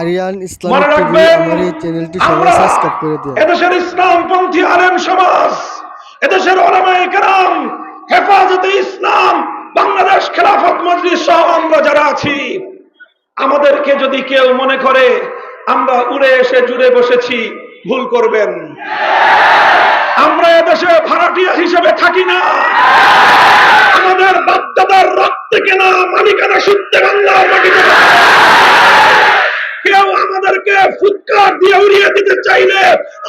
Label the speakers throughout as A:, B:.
A: Aryan Islamic TV আমার এই চ্যানেলটি সবাই সাবস্ক্রাইব করে দিন
B: এদেশের ইসলামপন্থী আলেম সমাজ এদেশের ওলামায়ে কেরাম হেফাজতে ইসলাম বাংলাদেশ খেলাফত মজলিস সহ আমরা যারা আছি আমাদেরকে যদি কেউ মনে করে আমরা উড়ে এসে জুড়ে বসেছি ভুল করবেন। আমরা এদেশে ভাড়াটিয়া হিসেবে থাকি না। আমাদের বাপদাদার রক্তে কেনা মালিকানা সূত্রে বাংলার মাটিতে কেউ আমাদেরকে ফুৎকার দিয়ে উড়িয়ে দিতে চাইলে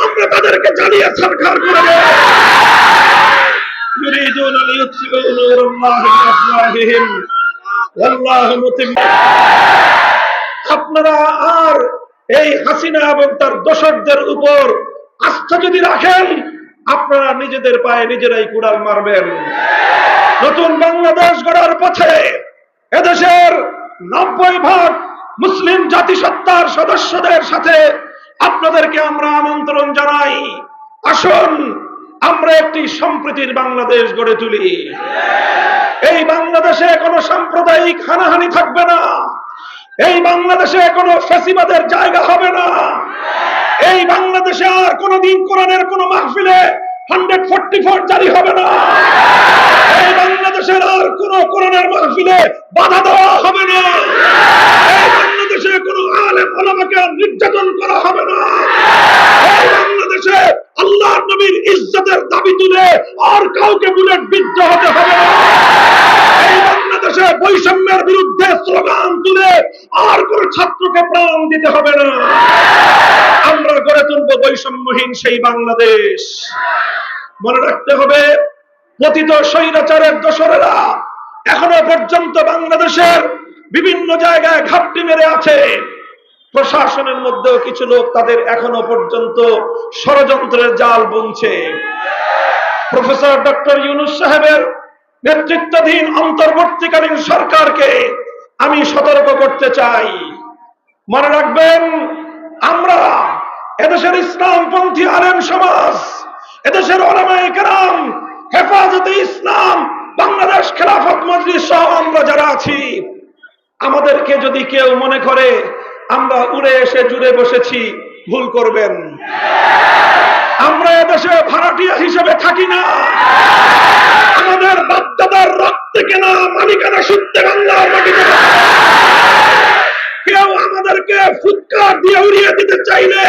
B: আমরা তাদেরকে জ্বালিয়ে সরকার করে দেব يريدون ليطفئوا نور الله بأفواههم والله متم আপনারা আর এই হাসিনা এবং তার দোষকদের উপর আস্থা যদি রাখেন আপনারা নিজেদের পায়ে নিজেরাই কুড়াল মারবেন নতুন বাংলাদেশ গড়ার পথে এদেশের নব্বই ভাগ মুসলিম জাতিসত্তার সদস্যদের সাথে আপনাদেরকে আমরা আমন্ত্রণ জানাই। আসুন, আমরা একটি সম্প্রীতির বাংলাদেশ গড়ে তুলি। এই বাংলাদেশে কোনো সাম্প্রদায়িক হানাহানি থাকবে না। এই বাংলাদেশে কোনো ফেসিবাদের জায়গা হবে না। এই বাংলাদেশে আর কোনোদিন কোরআনের কোনো মাহফিলে হান্ড্রেড ফোর্টি ফোর জারি হবে না। এই বাংলাদেশের আর কোন কোরআনের মাহফিলে বাধা দেওয়া হবে না। আর নির্যাতন করা হবে না। বাংলাদেশে নবীর ইজ্জতের দাবি তুলে আর কাউকে বুলেট বিদ্ধ হতে হবে না। বাংলাদেশে বৈষম্যের বিরুদ্ধে স্লোগান তুলে আর কোন ছাত্রকে প্রাণ দিতে হবে না। আমরা গড়ে তুলব বৈষম্যহীন সেই বাংলাদেশ। মনে রাখতে হবে, পতিত স্বৈরাচারের দোসরেরা এখনও পর্যন্ত বাংলাদেশের বিভিন্ন জায়গায় ঘাপটি মেরে আছে। প্রশাসনের মধ্যেও কিছু লোক তাদের এখনও পর্যন্ত ষড়যন্ত্রের জাল বুনছে। প্রফেসর ডক্টর ইউনুস সাহেবের নেতৃত্বাধীন অন্তর্বর্তীকালীন সরকারকে আমি সতর্ক করতে চাই। মনে রাখবেন, আমরা এদেশের ইসলামপন্থী আলেম সমাজ, এদেশের ওলামায়ে হেফাজতে ইসলাম, বাংলাদেশ খেলাফত মজলিস সহ আমরা যারা আছি, আমাদেরকে যদি কেউ মনে করে আমরা উড়ে এসে জুড়ে বসেছি ভুল করবেন আমরা এদেশে ভাড়াটিয়া হিসেবে থাকি না আমাদের বাপদাদার রক্তে কেনা মালিকানা সূত্রে বাংলার মাটিতে কেউ আমাদেরকে ফুৎকার দিয়ে উড়িয়ে দিতে চাইলে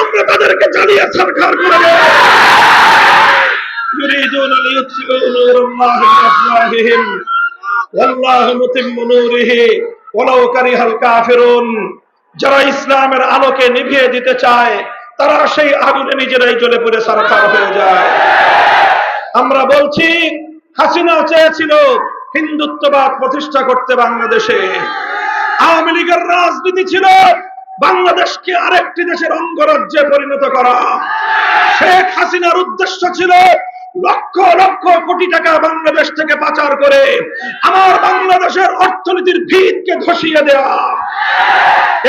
B: আমরা তাদেরকে জ্বালিয়ে সরকার করে দেব يريدون ليطفئوا نور الله بأفواههم والله متم نوره ولو كره الكافرون যারা ইসলামের আলোকে নিভিয়ে দিতে চায়, তারা সেই আগুনে নিজেরাই জ্বলে পড়ে সরকার হয়ে যায়। আমরা বলছি, হাসিনা চেয়েছিল হিন্দুত্ববাদ প্রতিষ্ঠা করতে বাংলাদেশে। আওয়ামী লীগের রাজনীতি ছিল বাংলাদেশকে আরেকটি দেশের অঙ্গরাজ্যে পরিণত করা। শেখ হাসিনার উদ্দেশ্য ছিল লক্ষ লক্ষ কোটি টাকা বাংলাদেশ থেকে করে আমার বাংলাদেশের অর্থনীতির ভিতকে ধসিয়ে দেওয়া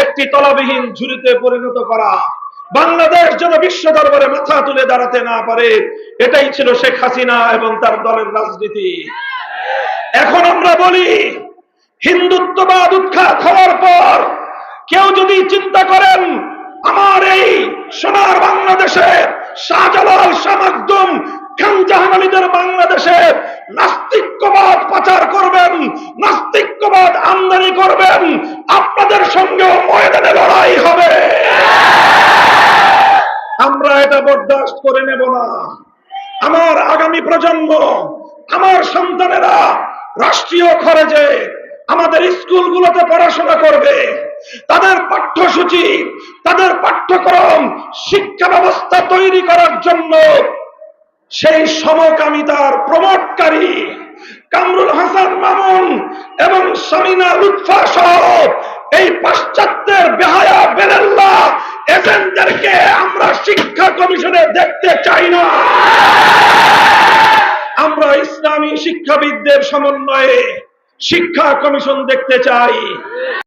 B: একটি তলাবিহীন ঝুড়িতে পরিণত করা। বাংলাদেশ যেন বিশ্ব দরবারে মাথা তুলে দাঁড়াতে না পারে, এটাই ছিল শেখ হাসিনা এবং তার দলের রাজনীতি। এখন আমরা বলি, হিন্দুত্ববাদ উৎখাত হওয়ার পর কেউ যদি চিন্তা করেন, আমার এই সোনার বাংলাদেশে শাহজালাল শামাকদুম খান জাহান আলীদের বাংলাদেশে নাস্তিক্যবাদ পাচার করবেন নাস্তিক্যবাদ আমদানি করবেন, আপনাদের সঙ্গেও ময়দানে লড়াই হবে। আমরা এটা বরদাস্ত করে নেব না। আমার আগামী প্রজন্ম, আমার সন্তানেরা রাষ্ট্রীয় খরচে আমাদের স্কুলগুলোতে পড়াশোনা করবে। তাদের পাঠ্যসূচি, তাদের পাঠ্যক্রম, শিক্ষা ব্যবস্থা তৈরি করার জন্য সেই সমকামিতার প্রমোটকারী কামরুল হাসান মামুন এবং সামিনা লুৎফা সহ এই পাশ্চাত্যের বেহায়া বেরেল্লা এজেন্টদেরকে আমরা শিক্ষা কমিশনে দেখতে চাই না। আমরা ইসলামী শিক্ষাবিদদের সমন্বয়ে শিক্ষা কমিশন দেখতে চাই।